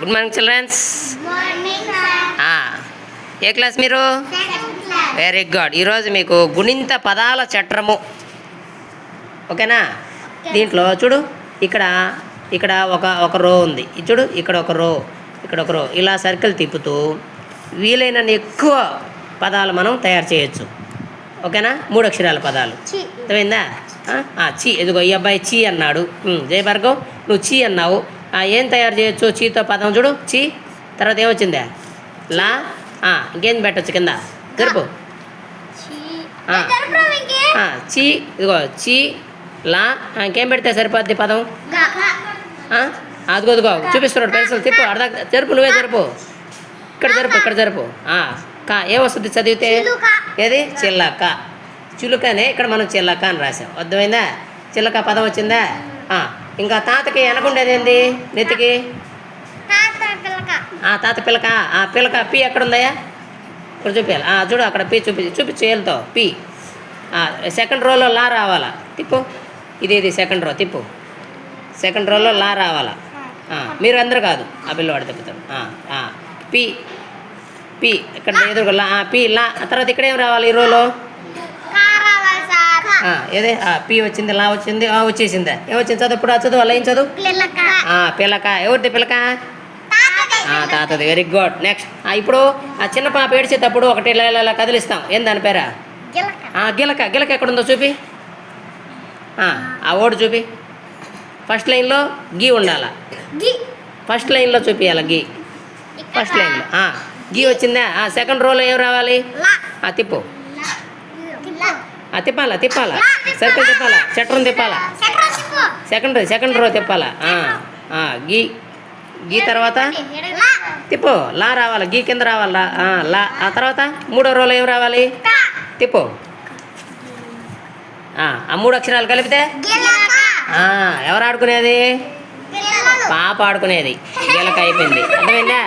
Good morning children's ఏ class మీరు? Very good ఈరోజు మీకు గుణింత పదాల చట్రము ఓకేనా? దీంట్లో చూడు ఇక్కడ ఇక్కడ ఒక ఒక రో ఉంది. చూడు ఇక్కడ ఒక రో ఇక్కడ ఒక రో. ఇలా సర్కిల్ తిప్పుతూ వీలైనన్ని ఎక్కువ పదాలు మనం తయారు చేయొచ్చు. ఓకేనా? మూడు అక్షరాల పదాలు. అర్థమైందా? చీ. ఇదిగో ఈ అబ్బాయి చీ అన్నాడు. ఉమ్, జయ భార్గవ్ నువ్వు చీ అన్నావు. ఏం తయారు చేయొచ్చు? చీతో పదం చూడు. చీ. తర్వాత ఏమొచ్చిందా? లా. ఆ, ఇంకేం పెట్టచ్చు కింద. ఆ, చీ. ఇదిగో చీ. లా. ఇంకేం పెడితే సరిపోద్ది పదం? అదిగో అదిగో. చూపిస్తున్నాడు పెన్సిల్. తిప్పు. అర్ధ జరుపు. నువ్వే జరుపు. ఇక్కడ జరుపు ఇక్కడ జరుపు. కా. ఏమొస్తుంది చదివితే. ఏది? చిల్లక చిలుకనే ఇక్కడ మనం చిల్లక అని రాసాం అర్థమైందా? చిల్లక పదం వచ్చిందా? ఇంకా తాతకి వెనకుండేది ఏంది? నెత్తికి? ఆ తాత పిల్లక ఆ పిల్లక పి ఎక్కడ ఉందయ్యా ఇక్కడ చూపించాలి ఆ, చూడు అక్కడ పి చూపి చూపించు ఏళ్ళతో పి. సెకండ్ రోలో లా రావాలా? తిప్పు. ఇది ఇది సెకండ్ రో? తిప్పు. సెకండ్ రోలో లా రావాలా? మీరు అందరు కాదు. ఆ పిల్లవాడు తిప్పుతాడు. ఆ, పి. పి. ఇక్కడ ఎదురుగా లా పి లా. తర్వాత ఇక్కడ రావాలి ఈ రోలో? ఏదే? ఆ, పి వచ్చింది లా వచ్చింది? ఆ, వచ్చేసిందా. ఏమొచ్చింది చదువు ఇప్పుడు ఆ చదువు అలా ఏం చదువు? పిల్లక. ఎవరిది పిల్లక? తాతది. వెరీ గుడ్ నెక్స్ట్ ఇప్పుడు ఆ చిన్న పాప ఏడ్చేటప్పుడు ఒకటి ఇలా కదిలిస్తాం. ఏం దాని పేరా? గిలక. గిలక. ఎక్కడుందో చూపి. ఆ, ఓడి చూపి. ఫస్ట్ లైన్లో గీ ఉండాలా. ఫస్ట్ లైన్లో చూపించాలి గీ. ఫస్ట్ లైన్లో ఆ, గీ వచ్చిందా? సెకండ్ రోలో ఏం రావాలి? ఆ, తిప్పు. తిప్పాలా తిప్పాలా? సర్కిల్ తిప్పాలా? చట్రం తిప్పాలా? సెకండ్ సెకండ్ రో తిప్పాలా? గీ గీ తర్వాత? తిప్పు లా రావాలి గీ కింద రావాలా లా ఆ తర్వాత మూడో రోలో ఏం రావాలి? తిప్పు. ఆ, మూడు అక్షరాలు కలిపితే? ఎవరు ఆడుకునేది? పాప ఆడుకునేది. గీలక అయిపోయింది. అర్థమైందా?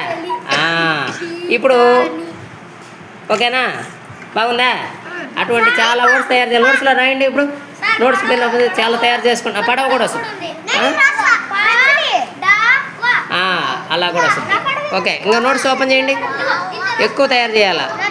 ఇప్పుడు ఓకేనా? బాగుందా? అటువంటి చాలా ఓట్స్ తయారు చేయాలి. ఓట్స్లో రాయండి ఇప్పుడు. నోట్స్ పిల్ల చాలా తయారు చేసుకుంటాం. పడవ కూడా వస్తుంది. అలా కూడా వస్తుంది. ఓకే ఇంకా నోట్స్ ఓపెన్ చేయండి. ఎక్కువ తయారు చేయాలా?